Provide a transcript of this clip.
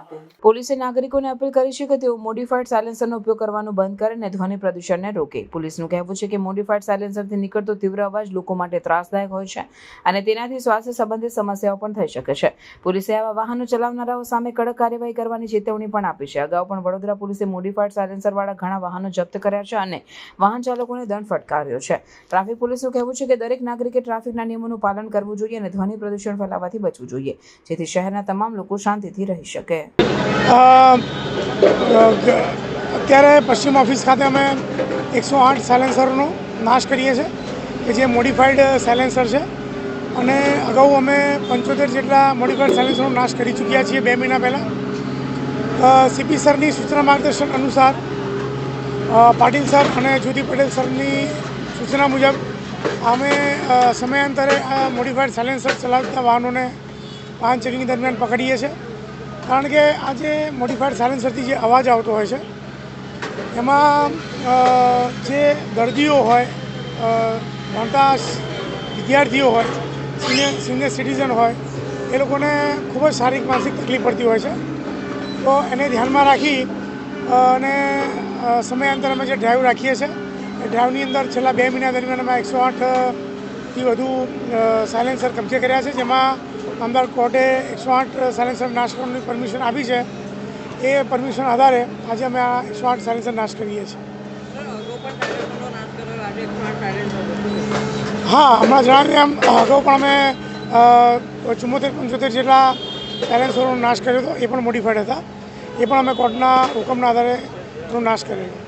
Appeal. પોલીસે નાગરિકોને appeal કરી છે કે તેઓ મોડિફાઈડ સાયલેન્સરનો ઉપયોગ કરવાનું બંધ કરે અને ધ્વનિ પ્રદૂષણને રોકે. પોલીસનું કહેવું છે કે મોડિફાઈડ સાયલેન્સરથી નીકળતો તીવ્ર અવાજ લોકો માટે ત્રાસદાયક હોય છે અને તેનાથી સ્વાસ્થ્ય સંબંધિત સમસ્યાઓ પણ થઈ શકે છે. પોલીસે આવા વાહનો ચલાવનારાઓ સામે કડક કાર્યવાહી કરવાની ચેતવણી પણ આપી છે. અગાઉ પણ વડોદરા પોલીસે મોડિફાઈડ સાયલેન્સરવાળા ઘણા વાહનો જપ્ત કર્યા છે અને વાહન ચાલકોને દંડ ફટકાર્યો છે. ટ્રાફિક પોલીસનું કહેવું છે કે દરેક નાગરિકે ટ્રાફિકના નિયમોનું પાલન કરવું જોઈએ અને ધ્વનિ પ્રદૂષણ ફેલાવવાથી બચવું જોઈએ, જેથી શહેરના તમામ લોકો શાંતિથી રહી શકે. અત્યારે પશ્ચિમ ઓફિસ ખાતે અમે એકસો આઠ સાયલેન્સરનો નાશ કરીએ છીએ, કે જે મોડિફાઈડ સાયલેન્સર છે. અને અગાઉ અમે પંચોતેર જેટલા મોડિફાઈડ સાયલેન્સરનો નાશ કરી ચૂક્યા છીએ બે મહિના પહેલાં. સીપી સરની સૂચના માર્ગદર્શન અનુસાર પાટીલ સર અને જ્યોતિ પટેલ સરની સૂચના મુજબ અમે સમયાંતરે આ મોડિફાઈડ સાયલેન્સર ચલાવતા વાહનોને વાહન ચેકિંગ દરમિયાન પકડીએ છીએ. કારણ કે આજે મોડિફાઈડ સાયલેન્સરથી જે અવાજ આવતો હોય છે, એમાં જે દર્દીઓ હોય ભણતા વિદ્યાર્થીઓ હોય, સિનિયર સિનિયર સિટીઝન હોય, એ લોકોને ખૂબ જ શારીરિક, માનસિક તકલીફ પડતી હોય છે. તો એને ધ્યાનમાં રાખી અને સમયાંતરે અમે જે ડ્રાઈવ રાખીએ છીએ એ અંદર છેલ્લા બે મહિના દરમિયાન અમે એકસો આઠથી વધુ સાયલેન્સર કબજે કર્યા છે, જેમાં અમદાવાદ કોર્ટે એકસો આઠ સાયલેન્સર નાશ કરવાની પરમિશન આપી છે. એ પરમિશન આધારે આજે અમે આ એકસો આઠ સાયલેન્સર નાશ કરીએ છીએ. હા, હમણાં જણાવ્યું એમ અગાઉ પણ અમે ચુમ્મોતેર, પંચોતેર જેટલા સાયલેન્સરોનો નાશ કર્યો હતો, એ પણ મોડિફાઈડ હતા. એ પણ અમે કોર્ટના હુકમના આધારે નાશ કરેલો.